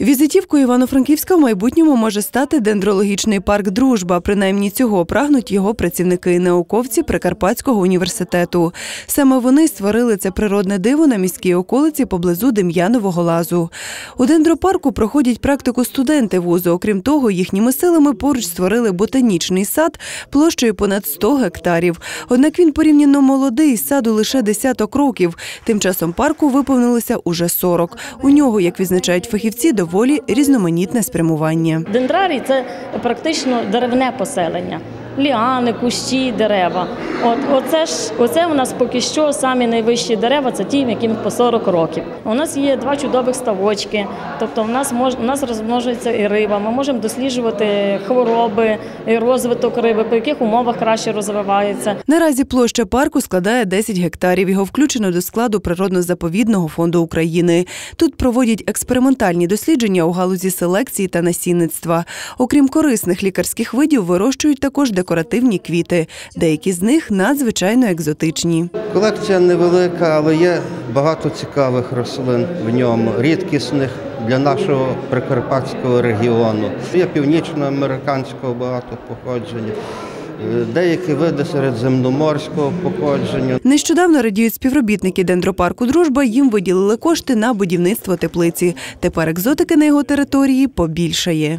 Візитівкою Івано-Франківська в майбутньому може стати дендрологічний парк Дружба. Принаймні цього прагнуть його працівники і науковці Прикарпатського університету. Саме вони створили це природне диво на міській околиці поблизу Дем'янового лазу. У дендропарку проходять практику студенти вузу. Окрім того, їхніми силами поруч створили ботанічний сад площею понад 100 гектарів. Однак він порівняно молодий, саду лише десяток років. Тим часом парку виповнилося уже 40. У нього, як відзначають фахівці, доволі різноманітне спрямування. Дендрарій це практично деревне поселення. Ліани, кущі, дерева. От оце ж оце у нас поки що самі найвищі дерева, це ті, яким по 40 років. У нас є два чудових ставочки, тобто в нас мож у нас розмножується і риба. Ми можемо досліджувати хвороби, і розвиток риби, по яких умовах краще розвивається. Наразі площа парку складає 10 гектарів. Його включено до складу природно-заповідного фонду України. Тут проводять експериментальні дослідження у галузі селекції та насінництва. Окрім корисних лікарських видів, вирощують також декоративні квіти. Деякі з них надзвичайно екзотичні. Колекція невелика, але є багато цікавих рослин в ньому, рідкісних для нашого прикарпатського регіону. Є північноамериканського багато походження, е, деякі види середземноморського походження. Нещодавно радіють співробітники дендропарку Дружба. Їм виділили кошти на будівництво теплиці. Тепер екзотики на його території побільшає.